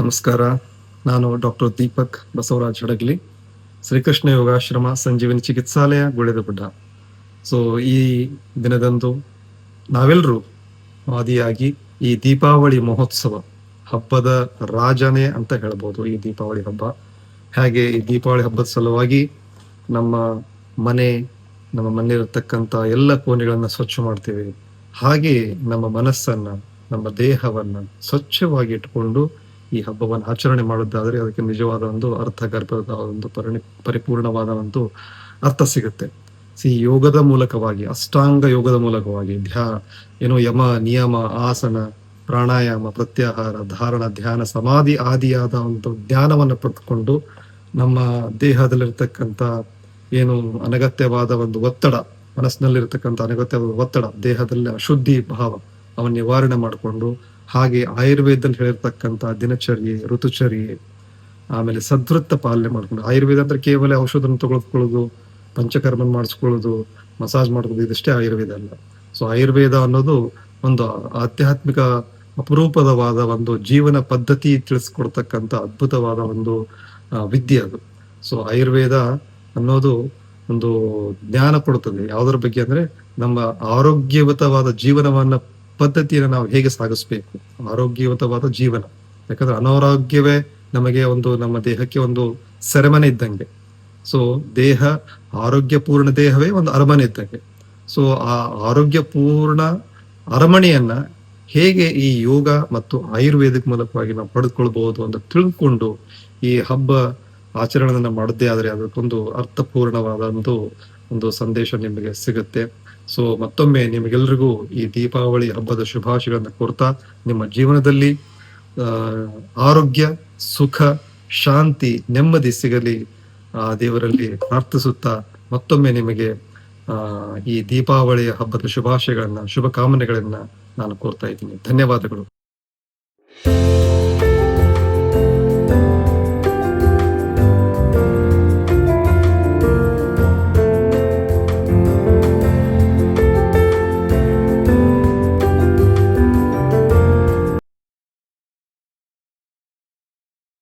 ನಮಸ್ಕಾರ. ನಾನು doctor Deepak Basavaraj Hadagali. Shrikrishna Yogashrama Sanjeevini Chikitsalaya Guledagudda so ಈ ದಿನದಂದು ನಾವೆಲ್ಲರೂ ಆದಿಯಾಗಿ ಈ ದೀಪಾವಳಿ ಮಹೋತ್ಸವ ಹಬ್ಬದ ರಾಜನೇ ಅಂತ ಹೇಳ್ಬೋದು ಈ ದೀಪಾವಳಿ ಹಬ್ಬ. ಹಾಗೆ ಈ ದೀಪಾವಳಿ ಹಬ್ಬದ ಸಲುವಾಗಿ ನಮ್ಮ ಮನೆ, ನಮ್ಮ ಮನೆಯಿರತಕ್ಕಂಥ ಎಲ್ಲ ಕೋಣೆಗಳನ್ನು ಸ್ವಚ್ಛ ಮಾಡ್ತೀವಿ. ಹಾಗೆ ನಮ್ಮ ಮನಸ್ಸನ್ನ, ನಮ್ಮ ದೇಹವನ್ನ ಸ್ವಚ್ಛವಾಗಿ ಇಟ್ಕೊಂಡು ಈ ಹಬ್ಬವನ್ನು ಆಚರಣೆ ಮಾಡುದಾದ್ರೆ ಅದಕ್ಕೆ ನಿಜವಾದ ಒಂದು ಅರ್ಥ ಗರ್ಭದ ಒಂದು ಪರಿಣಿ, ಪರಿಪೂರ್ಣವಾದ ಒಂದು ಅರ್ಥ ಸಿಗುತ್ತೆ. ಸಿ, ಯೋಗದ ಮೂಲಕವಾಗಿ, ಅಷ್ಟಾಂಗ ಯೋಗದ ಮೂಲಕವಾಗಿ, ಧ್ಯಾ, ಏನೋ ಯಮ, ನಿಯಮ, ಆಸನ, ಪ್ರಾಣಾಯಾಮ, ಪ್ರತ್ಯಾಹಾರ, ಧಾರಣ, ಧ್ಯಾನ, ಸಮಾಧಿ ಆದಿಯಾದ ಒಂದು ಜ್ಞಾನವನ್ನು ಪಡೆದುಕೊಂಡು ನಮ್ಮ ದೇಹದಲ್ಲಿರ್ತಕ್ಕಂಥ ಏನು ಅನಗತ್ಯವಾದ ಒಂದು ಒತ್ತಡ, ಮನಸ್ಸಿನಲ್ಲಿರ್ತಕ್ಕಂಥ ಅನಗತ್ಯವಾದ ಒತ್ತಡ ದೇಹದಲ್ಲಿ ಅಶುದ್ಧಿ ಭಾವ, ಅವನ್ನ ನಿವಾರಣೆ ಮಾಡಿಕೊಂಡು ಹಾಗೆ ಆಯುರ್ವೇದದಲ್ಲಿ ಹೇಳಿರ್ತಕ್ಕಂಥ ದಿನಚರ್ಯೆ, ಋತುಚರ್ಯೆ, ಆಮೇಲೆ ಸದೃತ್ತ ಪಾಲನೆ ಮಾಡ್ಕೊಂಡು, ಆಯುರ್ವೇದ ಅಂದ್ರೆ ಕೇವಲ ಔಷಧನ ತಗೊಳ್ಕೊಳ್ಳೋದು ಪಂಚಕರ್ಮ ಮಾಡಿಸ್ಕೊಳ್ಳೋದು, ಮಸಾಜ್ ಮಾಡೋದು, ಇದಷ್ಟೇ ಆಯುರ್ವೇದ ಅಲ್ಲ. ಸೊ ಆಯುರ್ವೇದ ಅನ್ನೋದು ಒಂದು ಆಧ್ಯಾತ್ಮಿಕ ಅಪರೂಪದವಾದ ಒಂದು ಜೀವನ ಪದ್ಧತಿ ತಿಳಿಸ್ಕೊಡ್ತಕ್ಕಂಥ ಅದ್ಭುತವಾದ ಒಂದು ವಿದ್ಯೆ ಅದು. ಸೊ ಆಯುರ್ವೇದ ಅನ್ನೋದು ಒಂದು ಜ್ಞಾನ ಕೊಡುತ್ತದೆ. ಯಾವುದರ ಬಗ್ಗೆ ಅಂದ್ರೆ, ನಮ್ಮ ಆರೋಗ್ಯಯುತವಾದ ಜೀವನವನ್ನ ಪದ್ಧತಿಯನ್ನು ನಾವು ಹೇಗೆ ಸಾಗಿಸ್ಬೇಕು? ಆರೋಗ್ಯಯುತವಾದ ಜೀವನ. ಯಾಕಂದ್ರೆ ಅನಾರೋಗ್ಯವೇ ನಮಗೆ ಒಂದು ನಮ್ಮ ದೇಹಕ್ಕೆ ಒಂದು ಸೆರೆಮನೆ ಇದ್ದಂಗೆ. ಸೊ ದೇಹ, ಆರೋಗ್ಯಪೂರ್ಣ ದೇಹವೇ ಒಂದು ಅರಮನೆ ಇದ್ದಂಗೆ. ಸೊ ಆ ಆರೋಗ್ಯಪೂರ್ಣ ಅರಮನೆಯನ್ನ ಹೇಗೆ ಈ ಯೋಗ ಮತ್ತು ಆಯುರ್ವೇದಿಕ್ ಮೂಲಕವಾಗಿ ನಾವು ಪಡೆದುಕೊಳ್ಬಹುದು ಅಂತ ತಿಳ್ಕೊಂಡು ಈ ಹಬ್ಬ ಆಚರಣೆಯನ್ನ ಮಾಡದೇ ಆದ್ರೆ ಅದಕ್ಕೊಂದು ಅರ್ಥಪೂರ್ಣವಾದ ಒಂದು ಒಂದು ಸಂದೇಶ ನಿಮಗೆ ಸಿಗುತ್ತೆ. ಸೊ ಮತ್ತೊಮ್ಮೆ ನಿಮಗೆಲ್ರಿಗೂ ಈ ದೀಪಾವಳಿ ಹಬ್ಬದ ಶುಭಾಶಯಗಳನ್ನು ಕೋರ್ತಾ ನಿಮ್ಮ ಜೀವನದಲ್ಲಿ ಆರೋಗ್ಯ, ಸುಖ, ಶಾಂತಿ, ನೆಮ್ಮದಿ ಸಿಗಲಿ, ಆ, ದೇವರಲ್ಲಿ ಪ್ರಾರ್ಥಿಸುತ್ತಾ, ಮತ್ತೊಮ್ಮೆ ನಿಮಗೆ ಈ ದೀಪಾವಳಿಯ ಹಬ್ಬದ ಶುಭಾಶಯಗಳನ್ನ ಶುಭ ಕಾಮನೆಗಳನ್ನ ನಾನು ಕೋರ್ತಾ ಇದ್ದೀನಿ. ಧನ್ಯವಾದಗಳು.